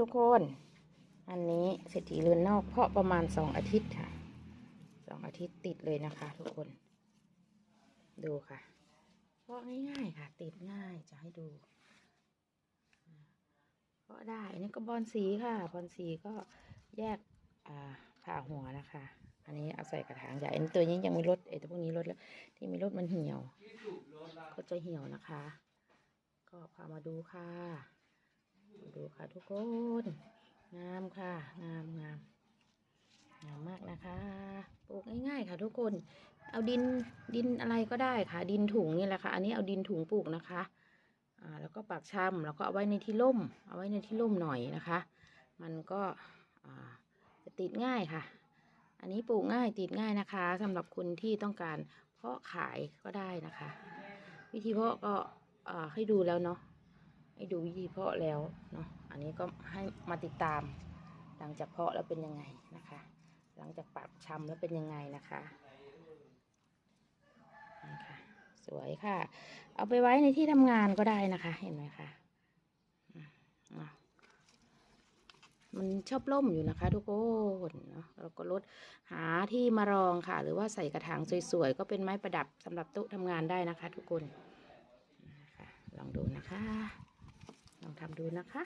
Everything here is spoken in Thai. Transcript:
ทุกคน อันนี้เศรษฐีเรือนนอกเพาะประมาณสองอาทิตย์ค่ะสองอาทิตย์ติดเลยนะคะ ทุกคน ดูค่ะ เพาะง่ายๆค่ะ ติดง่ายจะให้ดู เพาะได้อันนี้ก็บอลสีค่ะบอลสีก็แยกอ่าผ่าหัวนะคะ อันนี้เอาใส่กระถางใหญ่อันตัวนี้ยังไม่ลดไอ้ตัวพวกนี้ลดแล้ว ที่มีลดมันเหี่ยว ก็จะเหี่ยวนะคะ ก็พามาดูค่ะ ค่ะทุกคน งามค่ะ งามงามงามมากนะคะ ปลูกง่ายๆค่ะทุกคน เอาดินดินอะไรก็ได้ค่ะ ดินถุงนี่แหละค่ะ อันนี้เอาดินถุงปลูกนะคะ อ่า แล้วก็ปากชำแล้วก็เอาไว้ในที่ร่ม เอาไว้ในที่ร่มหน่อยนะคะ มันก็ อ่า จะติดง่ายค่ะ อันนี้ปลูกง่ายติดง่ายนะคะสำหรับคนที่ต้องการเพาะขายก็ได้นะคะ วิธีเพาะก็อ่าให้ดูแล้วเนาะ ให้ดูวิธีเพาะแล้วเนาะอันนี้ก็ให้มาติดตาม หลังจากเพาะแล้วเป็นยังไงนะคะ หลังจากปักชำแล้วเป็นยังไงนะคะนี่ค่ะสวยค่ะ เอาไปไว้ในที่ทำงานก็ได้นะคะ เห็นไหมคะมันชอบล่มอยู่นะคะ ทุกคนเนาะเราก็ลดหาที่มารองค่ะ หรือว่าใส่กระถางสวยๆ ก็เป็นไม้ประดับสำหรับโต๊ะทำงานได้นะคะ ทุกคนลองดูนะคะ ดูนะคะ